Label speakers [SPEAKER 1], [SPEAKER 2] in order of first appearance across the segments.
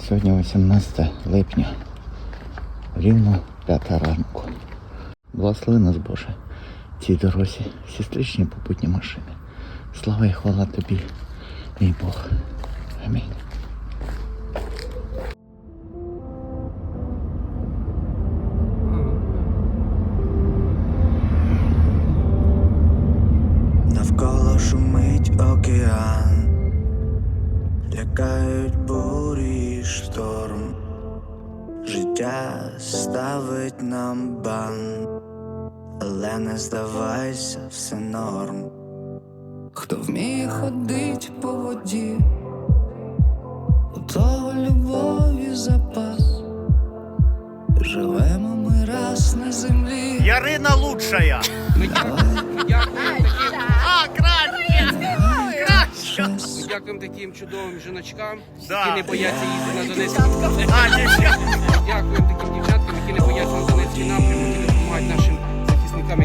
[SPEAKER 1] Сьогодні 18 липня, рівно 5 ранку. Благослови нас, Боже, цій дорозі, сестричні попутні машини. Слава і хвала тобі, мій Бог. Амінь.
[SPEAKER 2] Навколо шумить океан, лякають бурі й шторм. Життя ставить нам бан, але не здавайся, все норм. Хто вміє ходить по воді, у того любові запас. Живемо ми раз на землі.
[SPEAKER 3] Ярина лучшая.
[SPEAKER 4] Дякуємо таким чудовим жіночкам,
[SPEAKER 3] Да.
[SPEAKER 4] які не бояться їздити на Донецький.
[SPEAKER 3] А.
[SPEAKER 4] Дякуємо таким дівчаткам, які не бояться на Донецький напрямок, які допомагають нашим захисникам,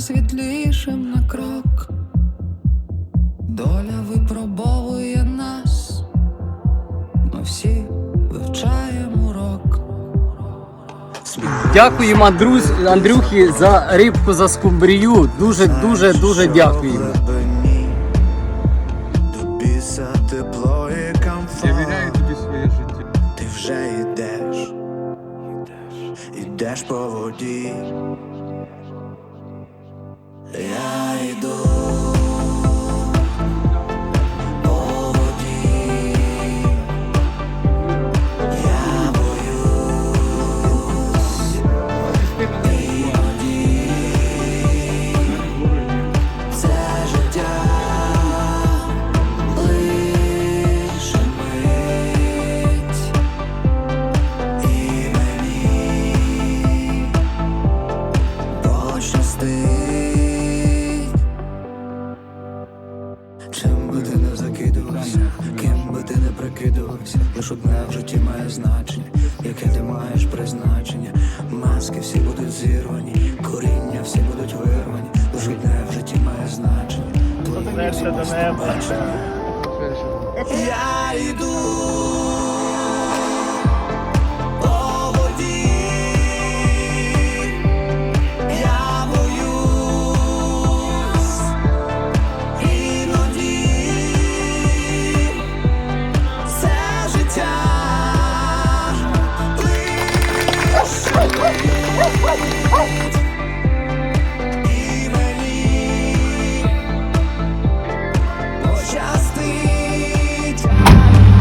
[SPEAKER 2] стати світлішим на крок. Доля випробовує нас, ми всі вивчаємо урок.
[SPEAKER 5] Дякуємо Андрюс, Андрюхі за рибку за скумбрію. Дуже, дуже, дуже дякуємо.
[SPEAKER 2] Глибині, До тепло і комфорт.
[SPEAKER 4] тобі своє життя.
[SPEAKER 2] Ти вже йдеш, йдеш по воді. Прикидувався, лиш одне в житті має значення, яке ти маєш призначення. Маски всі будуть зірвані, коріння всі будуть вирвані, лиш одне в житті має значення. Побачення. Я йду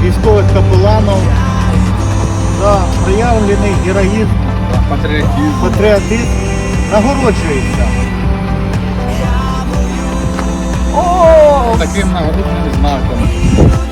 [SPEAKER 3] Військових капеланів за проявлений героїзм, патріотизм нагороджується.
[SPEAKER 1] Таким нагородним знаком.